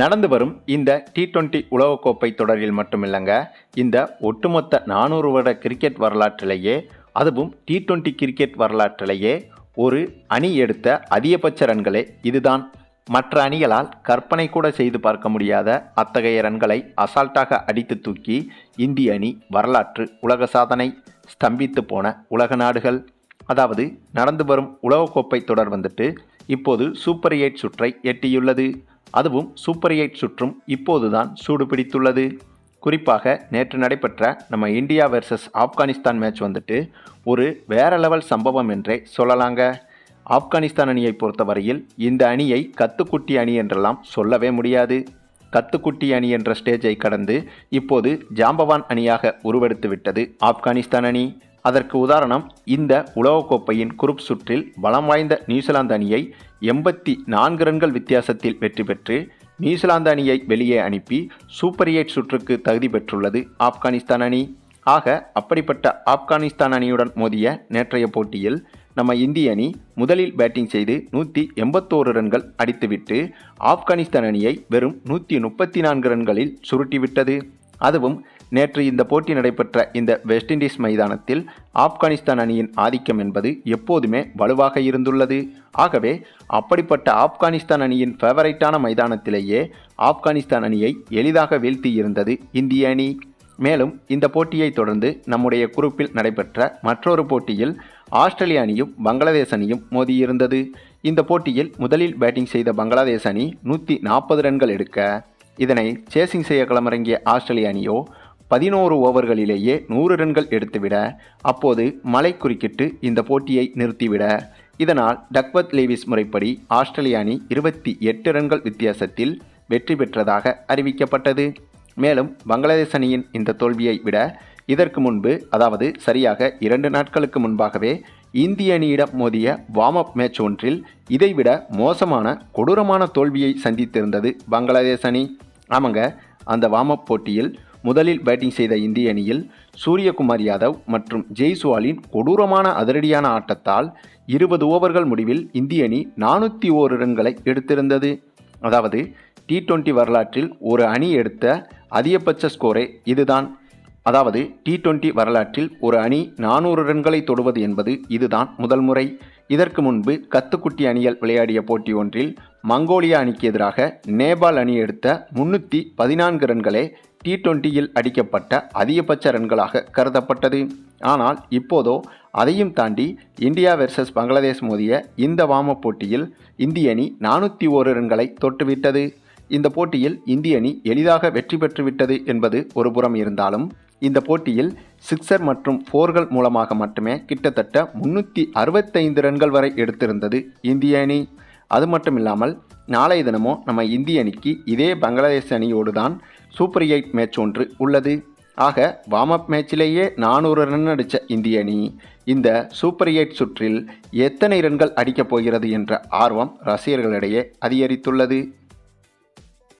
நடந்து வரும் இந்த டி டுவெண்ட்டி உலகக்கோப்பை தொடரில் மட்டுமில்லைங்க. இந்த ஒட்டுமொத்த நானூறு வருட கிரிக்கெட் வரலாற்றிலேயே அதுவும் டி டுவெண்ட்டி கிரிக்கெட் வரலாற்றிலேயே ஒரு அணி எடுத்த அதிகபட்ச ரன்களே இதுதான். மற்ற அணிகளால் கற்பனை கூட செய்து பார்க்க முடியாத அத்தகைய ரன்களை அசால்ட்டாக அடித்து தூக்கி இந்திய அணி வரலாற்று உலக சாதனை ஸ்தம்பித்து போன உலக நாடுகள். அதாவது நடந்து வரும் உலகக்கோப்பை தொடர் வந்துட்டு இப்போது சூப்பர் எயிட் சுற்றை எட்டியுள்ளது. அதுவும் சூப்பர் எயிட் சுற்றும் இப்போதுதான் சூடு பிடித்துள்ளது குறிப்பாக நேற்று நடைபெற்ற நம்ம இந்தியா வெர்சஸ் ஆப்கானிஸ்தான் மேட்ச் வந்துட்டு ஒரு வேற லெவல் சம்பவம் என்றே சொல்லலாங்க. ஆப்கானிஸ்தான் அணியை பொறுத்தவரையில் இந்த அணியை கத்துக்குட்டி அணி என்றெல்லாம் சொல்லவே முடியாது. கத்துக்குட்டி அணி என்ற ஸ்டேஜை கடந்து இப்போது ஜாம்பவான் அணியாக உருவெடுத்து விட்டது ஆப்கானிஸ்தான் அணி. அதற்கு உதாரணம் இந்த உலகக்கோப்பையின் குரூப் சுற்றில் பலம் வாய்ந்த நியூசிலாந்து அணியை எண்பத்தி நான்கு ரன்கள் வித்தியாசத்தில் வெற்றி பெற்று நியூசிலாந்து அணியை வெளியே அனுப்பி சூப்பர் எயிட் சுற்றுக்கு தகுதி பெற்றுள்ளது ஆப்கானிஸ்தான் அணி. ஆக அப்படிப்பட்ட ஆப்கானிஸ்தான் அணியுடன் மோதிய நேற்றைய போட்டியில் நம்ம இந்திய அணி முதலில் பேட்டிங் செய்து நூற்றி எண்பத்தோரு ரன்கள் அடித்துவிட்டு ஆப்கானிஸ்தான் அணியை வெறும் நூற்றி முப்பத்தி நான்கு ரன்களில் சுருட்டிவிட்டது. அதுவும் நேற்று இந்த போட்டி நடைபெற்ற இந்த வெஸ்ட் இண்டீஸ் மைதானத்தில் ஆப்கானிஸ்தான் அணியின் ஆதிக்கம் என்பது எப்போதுமே வலுவாக இருந்துள்ளது. ஆகவே அப்படிப்பட்ட ஆப்கானிஸ்தான் அணியின் ஃபேவரைட்டான மைதானத்திலேயே ஆப்கானிஸ்தான் அணியை எளிதாக வீழ்த்தி இருந்தது இந்திய அணி. மேலும் இந்த போட்டியை தொடர்ந்து நம்முடைய குரூப்பில் நடைபெற்ற மற்றொரு போட்டியில் ஆஸ்திரேலிய அணியும் பங்களாதேஷ் அணியும் மோதியிருந்தது. இந்த போட்டியில் முதலில் பேட்டிங் செய்த பங்களாதேஷ் அணி நூற்றி நாற்பது ரன்கள் எடுக்க இதனை சேசிங் செய்ய களமிறங்கிய ஆஸ்திரேலிய அணியோ பதினோரு ஓவர்களிலேயே நூறு ரன்கள் எடுத்துவிட அப்போது மழை குறுக்கிட்டு இந்த போட்டியை நிறுத்திவிட. இதனால் டக்வத் லேவிஸ் முறைப்படி ஆஸ்திரேலிய அணி இருபத்தி எட்டு ரன்கள் வித்தியாசத்தில் வெற்றி பெற்றதாக அறிவிக்கப்பட்டது. மேலும் பங்களாதேஷ் அணியின் இந்த தோல்வியை விட இதற்கு முன்பு அதாவது சரியாக இரண்டு நாட்களுக்கு முன்பாகவே இந்திய அணியிடம் மோதிய வார்ம் அப் மேட்ச் ஒன்றில் இதைவிட மோசமான கொடூரமான தோல்வியை சந்தித்திருந்தது பங்களாதேஷ் அணி. ஆமாங்க அந்த வார்ம் அப் போட்டியில் முதலில் பேட்டிங் செய்த இந்திய அணியில் சூரியகுமார் யாதவ் மற்றும் ஜெய்சுவாலின் கொடூரமான அதிரடியான ஆட்டத்தால் இருபது ஓவர்கள் முடிவில் இந்திய அணி நானூற்றி ஓரு ரன்களை எடுத்திருந்தது. அதாவது டி டுவெண்ட்டி வரலாற்றில் ஒரு அணி எடுத்த அதிகபட்ச ஸ்கோரே இதுதான். அதாவது டி டுவெண்ட்டி வரலாற்றில் ஒரு அணி நானூறு ரன்களை தொடுவது என்பது இதுதான் முதல் முறை. இதற்கு முன்பு கத்துக்குட்டி அணிகள் விளையாடிய போட்டி ஒன்றில் மங்கோலியா அணிக்கு எதிராக நேபாள் அணி எடுத்த முன்னூற்றி பதினான்கு ரன்களே டி டுவெண்ட்டியில் அடிக்கப்பட்ட அதிகபட்ச ரன்களாக கருதப்பட்டது. ஆனால் இப்போதோ அதையும் தாண்டி இந்தியா வெர்சஸ் பங்களாதேஷ் மோதிய இந்த வாம போட்டியில் இந்திய அணி நானூற்றி ஓரு ரன்களை தொட்டுவிட்டது. இந்த போட்டியில் இந்திய அணி எளிதாக வெற்றி பெற்றுவிட்டது என்பது ஒரு புறம் இருந்தாலும் இந்த போட்டியில் சிக்ஸர் மற்றும் ஃபோர்கள் மூலமாக மட்டுமே கிட்டத்தட்ட முன்னூற்றி அறுபத்தைந்து ரன்கள் வரை எடுத்திருந்தது இந்திய அணி. அது மட்டும் இல்லாமல் நாளைய தினமும் நம்ம இந்திய அணிக்கு இதே பங்களாதேஷ் அணியோடு தான் சூப்பர் எயிட் மேட்ச் ஒன்று உள்ளது. ஆக வார்ம் அப் மேட்சிலேயே நானூறு ரன் அடித்த இந்திய அணி இந்த சூப்பர் எயிட் சுற்றில் எத்தனை ரன்கள் அடிக்கப் போகிறது என்ற ஆர்வம் ரசிகர்களிடையே அதிகரித்துள்ளது.